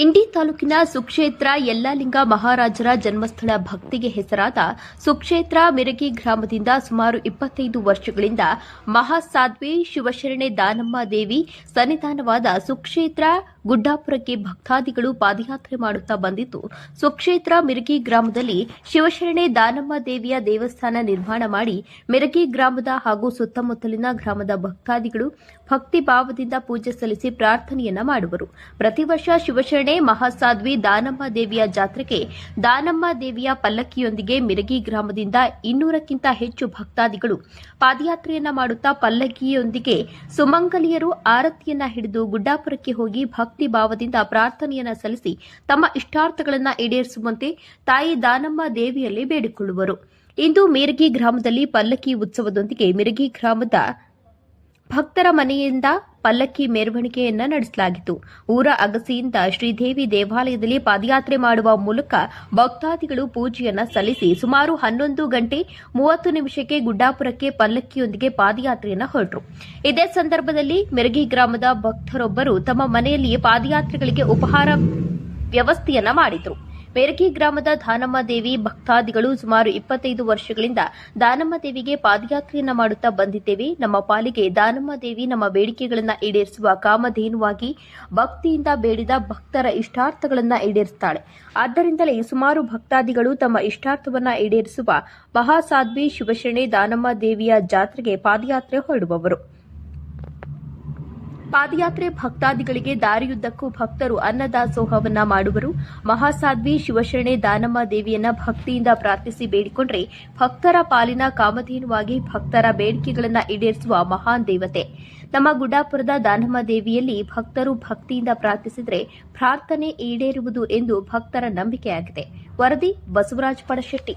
ಇಂಡಿ ತಾಲೂಕಿನ ಸುಕ್ಷೇತ್ರ ಯಲ್ಲಾಲಿಂಗ ಮಹಾರಾಜರ ಜನ್ಮಸ್ಥಳ ಭಕ್ತಿಗೆ ಹೆಸರಾದ ಸುಕ್ಷೇತ್ರ ಮಿರಗಿ ಗ್ರಾಮದಿಂದ ಸುಮಾರು ಇಪ್ಪತ್ತೈದು ವರ್ಷಗಳಿಂದ ಮಹಾಸಾಧ್ವಿ ಶಿವಶರಣೆ ದಾನಮ್ಮ ದೇವಿ ಸನ್ನಿಧಾನವಾದ ಸುಕ್ಷೇತ್ರ ಗುಡ್ಡಾಪುರಕ್ಕೆ ಭಕ್ತಾದಿಗಳು ಪಾದಯಾತ್ರೆ ಮಾಡುತ್ತಾ ಬಂದಿದ್ದು, ಸ್ವಕ್ಷೇತ್ರ ಮಿರಗಿ ಗ್ರಾಮದಲ್ಲಿ ಶಿವಶರಣೆ ದಾನಮ್ಮ ದೇವಿಯ ದೇವಸ್ಥಾನ ನಿರ್ಮಾಣ ಮಾಡಿ ಮಿರಗಿ ಗ್ರಾಮದ ಹಾಗೂ ಸುತ್ತಮುತ್ತಲಿನ ಗ್ರಾಮದ ಭಕ್ತಾದಿಗಳು ಭಕ್ತಿ ಭಾವದಿಂದ ಪೂಜೆ ಸಲ್ಲಿಸಿ ಪ್ರಾರ್ಥನೆಯನ್ನ ಮಾಡುವರು. ಪ್ರತಿ ವರ್ಷ ಶಿವಶರಣೆ ಮಹಾಸಾಧ್ವಿ ದಾನಮ್ಮ ದೇವಿಯ ಜಾತ್ರೆಗೆ ದಾನಮ್ಮ ದೇವಿಯ ಪಲ್ಲಕ್ಕಿಯೊಂದಿಗೆ ಮಿರಗಿ ಗ್ರಾಮದಿಂದ ಇನ್ನೂರಕ್ಕಿಂತ ಹೆಚ್ಚು ಭಕ್ತಾದಿಗಳು ಪಾದಯಾತ್ರೆಯನ್ನ ಮಾಡುತ್ತಾ ಪಲ್ಲಕ್ಕಿಯೊಂದಿಗೆ ಸುಮಂಗಲಿಯರು ಆರತಿಯನ್ನ ಹಿಡಿದು ಗುಡ್ಡಾಪುರಕ್ಕೆ ಹೋಗಿ ಭಾವದಿಂದ ಪ್ರಾರ್ಥನೆಯನ್ನ ಸಲ್ಲಿಸಿ ತಮ್ಮ ಇಷ್ಟಾರ್ಥಗಳನ್ನ ಈಡೇರಿಸುವಂತೆ ತಾಯಿ ದಾನಮ್ಮ ದೇವಿಯಲ್ಲಿ ಬೇಡಿಕೊಳ್ಳುವರು. ಇಂದು ಮಿರಗಿ ಗ್ರಾಮದಲ್ಲಿ ಪಲ್ಲಕ್ಕಿ ಉತ್ಸವದೊಂದಿಗೆ ಮಿರಗಿ ಗ್ರಾಮದ ಭಕ್ತರ ಮನೆಯಿಂದ ಪಲ್ಲಕ್ಕಿ ಮೆರವಣಿಗೆಯನ್ನ ನಡೆಸಲಾಗಿತ್ತು. ಊರ ಅಗಸಿಯಿಂದ ಶ್ರೀದೇವಿ ದೇವಾಲಯದಲ್ಲಿ ಪಾದಯಾತ್ರೆ ಮಾಡುವ ಮೂಲಕ ಭಕ್ತಾದಿಗಳು ಪೂಜೆಯನ್ನ ಸಲ್ಲಿಸಿ ಸುಮಾರು ಹನ್ನೊಂದು ಗಂಟೆ ಮೂವತ್ತು ನಿಮಿಷಕ್ಕೆ ಗುಡ್ಡಾಪುರಕ್ಕೆ ಪಲ್ಲಕ್ಕಿಯೊಂದಿಗೆ ಪಾದಯಾತ್ರೆಯನ್ನ ಹೊರಟರು. ಇದೇ ಸಂದರ್ಭದಲ್ಲಿ ಮೆರಗಿ ಗ್ರಾಮದ ಭಕ್ತರೊಬ್ಬರು ತಮ್ಮ ಮನೆಯಲ್ಲಿಯೇ ಪಾದಯಾತ್ರೆಗಳಿಗೆ ಉಪಹಾರ ವ್ಯವಸ್ಥೆಯನ್ನ ಮಾಡಿದ್ರು. ಮೇರಗಿ ಗ್ರಾಮದ ದಾನಮ್ಮ ದೇವಿ ಭಕ್ತಾದಿಗಳು ಸುಮಾರು ಇಪ್ಪತ್ತೈದು ವರ್ಷಗಳಿಂದ ದಾನಮ್ಮ ದೇವಿಗೆ ಪಾದಯಾತ್ರೆಯನ್ನು ಮಾಡುತ್ತಾ ಬಂದಿದ್ದೇವೆ. ನಮ್ಮ ಪಾಲಿಗೆ ದಾನಮ್ಮ ದೇವಿ ನಮ್ಮ ಬೇಡಿಕೆಗಳನ್ನು ಈಡೇರಿಸುವ ಕಾಮಧೇನುವಾಗಿ ಭಕ್ತಿಯಿಂದ ಬೇಡಿದ ಭಕ್ತರ ಇಷ್ಟಾರ್ಥಗಳನ್ನು ಈಡೇರಿಸುತ್ತಾಳೆ ಆದ್ದರಿಂದಲೇ ಸುಮಾರು ಭಕ್ತಾದಿಗಳು ತಮ್ಮ ಇಷ್ಟಾರ್ಥವನ್ನ ಈಡೇರಿಸುವ ಮಹಾಸಾಧ್ವಿ ಶಿವಶರಣೆ ದಾನಮ್ಮ ದೇವಿಯ ಜಾತ್ರೆಗೆ ಪಾದಯಾತ್ರೆ ಹೊರಡುವವರು. ಪಾದಯಾತ್ರೆ ಭಕ್ತಾದಿಗಳಿಗೆ ದಾರಿಯುದ್ದಕ್ಕೂ ಭಕ್ತರು ಅನ್ನದಾಸೋಹವನ್ನ ಮಾಡುವರು ಮಹಾಸಾಧ್ವಿ ಶಿವಶರಣೆ ದಾನಮ್ಮ ದೇವಿಯನ್ನ ಭಕ್ತಿಯಿಂದ ಪ್ರಾರ್ಥಿಸಿ ಬೇಡಿಕೊಂಡ್ರೆ ಭಕ್ತರ ಪಾಲಿನ ಕಾಮಧೇನುವಾಗಿ ಭಕ್ತರ ಬೇಡಿಕೆಗಳನ್ನ ಈಡೇರಿಸುವ ಮಹಾನ್ ದೇವತೆ ನಮ್ಮ ಗುಡ್ಡಾಪುರದ ದಾನಮ್ಮ ದೇವಿಯಲ್ಲಿ ಭಕ್ತರು ಭಕ್ತಿಯಿಂದ ಪ್ರಾರ್ಥಿಸಿದರೆ ಪ್ರಾರ್ಥನೆ ಈಡೇರುವುದು ಎಂದು ಭಕ್ತರ ನಂಬಿಕೆಯಾಗಿದೆ ವರದಿ ಬಸವರಾಜ್ ಪಡಶೆಟ್ಟಿ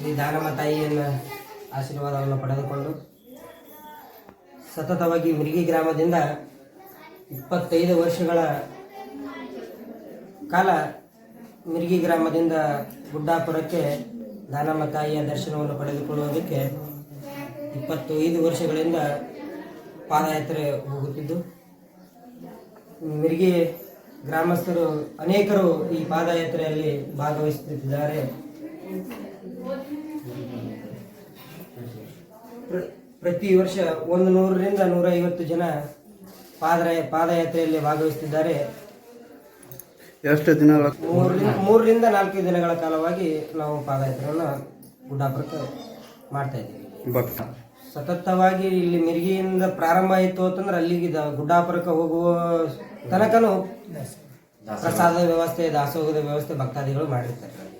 ಶ್ರೀ ದಾನಮ್ಮ ತಾಯಿಯನ್ನ ಆಶೀರ್ವಾದವನ್ನು ಪಡೆದುಕೊಂಡು ಸತತವಾಗಿ ಮಿರ್ಗಿ ಗ್ರಾಮದಿಂದ ಇಪ್ಪತ್ತೈದು ವರ್ಷಗಳ ಕಾಲ ಮಿರ್ಗಿ ಗ್ರಾಮದಿಂದ ಗುಡ್ಡಾಪುರಕ್ಕೆ ದಾನಮ್ಮ ತಾಯಿಯ ದರ್ಶನವನ್ನು ಪಡೆದುಕೊಳ್ಳುವುದಕ್ಕೆ ಇಪ್ಪತ್ತು ಐದು ವರ್ಷಗಳಿಂದ ಪಾದಯಾತ್ರೆ ಹೋಗುತ್ತಿದ್ದು, ಮಿರ್ಗಿ ಗ್ರಾಮಸ್ಥರು ಅನೇಕರು ಈ ಪಾದಯಾತ್ರೆಯಲ್ಲಿ ಭಾಗವಹಿಸುತ್ತಿದ್ದಾರೆ. ಪ್ರತಿ ವರ್ಷ ಒಂದು ನೂರರಿಂದ ನೂರ ಐವತ್ತು ಜನ ಪಾದ ಪಾದಯಾತ್ರೆಯಲ್ಲಿ ಭಾಗವಹಿಸುತ್ತಿದ್ದಾರೆ ಎಷ್ಟು ದಿನಗಳ ಮೂರರಿಂದ ಮೂರರಿಂದ ನಾಲ್ಕು ದಿನಗಳ ಕಾಲವಾಗಿ ನಾವು ಪಾದಯಾತ್ರೆಯನ್ನು ಗುಡ್ಡಾಪುರಕ್ಕೆ ಮಾಡ್ತಾ ಇದ್ದೀವಿ. ಭಕ್ತ. ಸತತವಾಗಿ ಇಲ್ಲಿ ಮಿರ್ಗಿಯಿಂದ ಪ್ರಾರಂಭ ಆಯಿತು ಅಂತಂದ್ರೆ ಅಲ್ಲಿಗೆ ದ- ಗುಡ್ಡಾಪುರಕ್ಕೆ ಹೋಗುವ ತನಕನೂ ಪ್ರಸಾದ ವ್ಯವಸ್ಥೆ ದಾಸೋಹದ ವ್ಯವಸ್ಥೆ ಭಕ್ತಾದಿಗಳು ಮಾಡಿರ್ತಾರೆ.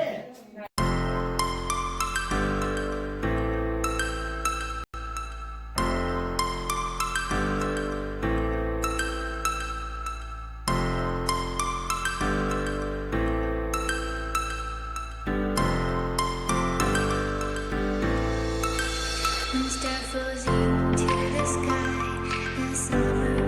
Star frozen into the sky. The summer.